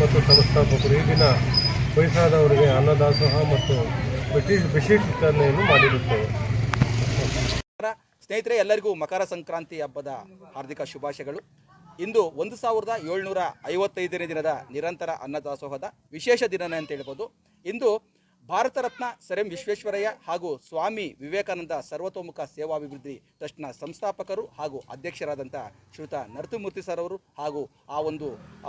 ಮತ್ತು ಸಂಸ್ಥಾಪಕರು ಈ ದಿನ ವಯಸ್ಸಾದವರಿಗೆ ಅನ್ನದಾಸೋಹ ಮತ್ತು ಬೆಡ್ಶೀಟ್ ವಿತರಣೆಯನ್ನು ಮಾಡಿರುತ್ತೇವೆ. ಸ್ನೇಹಿತರೆ, ಎಲ್ಲರಿಗೂ ಮಕರ ಸಂಕ್ರಾಂತಿ ಹಬ್ಬದ ಹಾರ್ದಿಕ ಶುಭಾಶಯಗಳು ಇಂದು ಒಂದು ಸಾವಿರದ ಏಳ್ನೂರ ಐವತ್ತೈದನೇ ದಿನದ ನಿರಂತರ ಅನ್ನದಾಸೋಹದ ವಿಶೇಷ ದಿನನೇ ಅಂತ ಹೇಳ್ಬೋದು ಇಂದು ಭಾರತ ರತ್ನ ಸರ್ ಎಂ ವಿಶ್ವೇಶ್ವರಯ್ಯ ಹಾಗೂ ಸ್ವಾಮಿ ವಿವೇಕಾನಂದ ಸರ್ವತೋಮುಖ ಸೇವಾಭಿವೃದ್ಧಿ ಟ್ರಸ್ಟ್ನ ಸಂಸ್ಥಾಪಕರು ಹಾಗೂ ಅಧ್ಯಕ್ಷರಾದಂಥ ಶ್ರೀತ ನರಸಿಂಹಮೂರ್ತಿ ಸರ್ ಅವರು ಹಾಗೂ ಆ ಒಂದು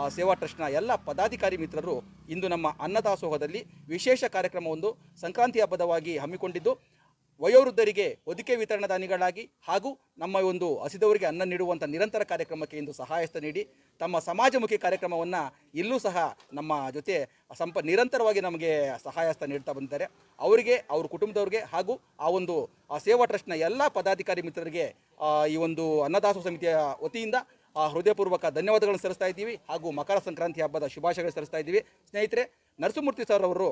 ಸೇವಾ ಟ್ರಸ್ಟ್ನ ಎಲ್ಲ ಪದಾಧಿಕಾರಿ ಮಿತ್ರರು ಇಂದು ನಮ್ಮ ಅನ್ನದಾಸೋಹದಲ್ಲಿ ವಿಶೇಷ ಕಾರ್ಯಕ್ರಮವೊಂದು ಸಂಕ್ರಾಂತಿ ಹಬ್ಬದವಾಗಿ ಹಮ್ಮಿಕೊಂಡಿದ್ದು ವಯೋವೃದ್ಧರಿಗೆ ಹೊದಿಕೆ ವಿತರಣಾದಾನಿಗಳಾಗಿ ಹಾಗೂ ನಮ್ಮ ಒಂದು ಹಸಿದವರಿಗೆ ಅನ್ನ ನೀಡುವಂಥ ನಿರಂತರ ಕಾರ್ಯಕ್ರಮಕ್ಕೆ ಇಂದು ಸಹಾಯಸ್ತ ನೀಡಿ ತಮ್ಮ ಸಮಾಜಮುಖಿ ಕಾರ್ಯಕ್ರಮವನ್ನು ಇಲ್ಲೂ ಸಹ ನಮ್ಮ ಜೊತೆ ಸಂಪ, ನಿರಂತರವಾಗಿ ನಮಗೆ ಸಹಾಯಸ್ತ ನೀಡ್ತಾ ಬಂದಿದ್ದಾರೆ. ಅವರಿಗೆ, ಅವ್ರ ಕುಟುಂಬದವ್ರಿಗೆ ಹಾಗೂ ಆ ಒಂದು, ಆ ಸೇವಾ ಟ್ರಸ್ಟ್ನ ಎಲ್ಲ ಪದಾಧಿಕಾರಿ ಮಿತ್ರರಿಗೆ ಈ ಒಂದು ಅನ್ನದಾಸೋಹ ಸಮಿತಿಯ ವತಿಯಿಂದ ಹೃದಯಪೂರ್ವಕ ಧನ್ಯವಾದಗಳನ್ನು ಸಲ್ಲಿಸ್ತಾ ಇದ್ದೀವಿ ಹಾಗೂ ಮಕರ ಸಂಕ್ರಾಂತಿ ಹಬ್ಬದ ಶುಭಾಶಯಗಳು ಸಲ್ಲಿಸ್ತಾ ಇದ್ದೀವಿ. ಸ್ನೇಹಿತರೆ, ನರಸಿಂಹಮೂರ್ತಿ ಸರ್ ಅವರು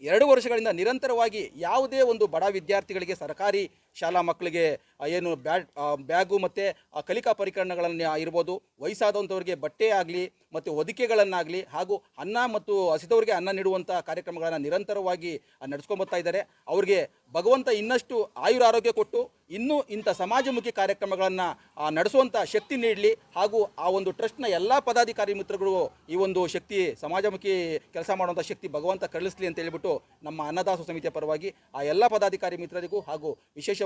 ಎರಡು ವರ್ಷಗಳಿಂದ ನಿರಂತರವಾಗಿ ಯಾವುದೇ ಒಂದು ಬಡ ವಿದ್ಯಾರ್ಥಿಗಳಿಗೆ ಸರ್ಕಾರಿ ಶಾಲಾ ಮಕ್ಕಳಿಗೆ ಏನು ಬ್ಯಾಡ್ ಆ, ಬ್ಯಾಗು ಮತ್ತು ಕಲಿಕಾ ಪರಿಕರಣಗಳನ್ನು ಇರ್ಬೋದು. ವಯಸ್ಸಾದಂಥವ್ರಿಗೆ ಬಟ್ಟೆ ಆಗಲಿ ಮತ್ತು ಹೊದಿಕೆಗಳನ್ನಾಗಲಿ ಹಾಗೂ ಅನ್ನ ಮತ್ತು ಹಸಿದವರಿಗೆ ಅನ್ನ ನೀಡುವಂಥ ಕಾರ್ಯಕ್ರಮಗಳನ್ನು ನಿರಂತರವಾಗಿ ನಡೆಸ್ಕೊಂಬರ್ತಾ ಇದ್ದಾರೆ. ಅವರಿಗೆ ಭಗವಂತ ಇನ್ನಷ್ಟು ಆಯುರ ಆರೋಗ್ಯ ಕೊಟ್ಟು ಇನ್ನೂ ಇಂಥ ಸಮಾಜಮುಖಿ ಕಾರ್ಯಕ್ರಮಗಳನ್ನು ನಡೆಸುವಂಥ ಶಕ್ತಿ ನೀಡಲಿ ಹಾಗೂ ಆ ಒಂದು ಟ್ರಸ್ಟ್ನ ಎಲ್ಲ ಪದಾಧಿಕಾರಿ ಮಿತ್ರಗಳು ಈ ಒಂದು ಶಕ್ತಿ ಸಮಾಜಮುಖಿ ಕೆಲಸ ಮಾಡುವಂಥ ಶಕ್ತಿ ಭಗವಂತ ಕಳಿಸ್ಲಿ ಅಂತ ಹೇಳ್ಬಿಟ್ಟು ನಮ್ಮ ಅನ್ನದಾಸು ಸಮಿತಿಯ ಪರವಾಗಿ ಆ ಎಲ್ಲ ಪದಾಧಿಕಾರಿ ಮಿತ್ರರಿಗೂ ಹಾಗೂ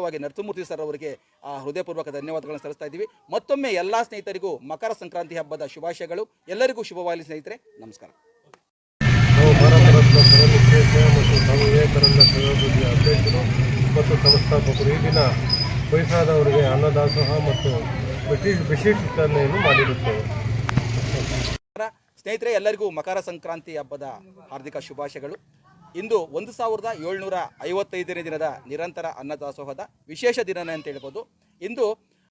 ವಿಶೇಷವಾಗಿ ನರಸಿಂಹಮೂರ್ತಿ ಸರ್ ಅವರಿಗೆ ಆ ಹೃದಯಪೂರ್ವಕ ಧನ್ಯವಾದಗಳನ್ನು ಸಲ್ಲಿಸ್ತಾ ಇದ್ದೀವಿ. ಮತ್ತೊಮ್ಮೆ ಎಲ್ಲ ಸ್ನೇಹಿತರಿಗೂ ಮಕರ ಸಂಕ್ರಾಂತಿ ಹಬ್ಬದ ಶುಭಾಶಯಗಳು. ಎಲ್ಲರಿಗೂ ಶುಭವಾಗಲಿ ಸ್ನೇಹಿತರೆ. ನಮಸ್ಕಾರ. ಮತ್ತು ಸಂಸ್ಥಾಪಕರು ಈ ದಿನ ವಯಸ್ಸಾದವರಿಗೆ ಅನ್ನದಾಸೋಹ ಮತ್ತು ಮಾಡಿರುತ್ತೇವೆ ಸ್ನೇಹಿತರೆ, ಎಲ್ಲರಿಗೂ ಮಕರ ಸಂಕ್ರಾಂತಿ ಹಬ್ಬದ ಹಾರ್ದಿಕ ಶುಭಾಶಯಗಳು. ಇಂದು ಒಂದು ಸಾವಿರದ ಏಳ್ನೂರ ಐವತ್ತೈದನೇ ದಿನದ ನಿರಂತರ ಅನ್ನದಾಸೋಹದ ವಿಶೇಷ ದಿನನೇ ಅಂತ ಹೇಳ್ಬೋದು. ಇಂದು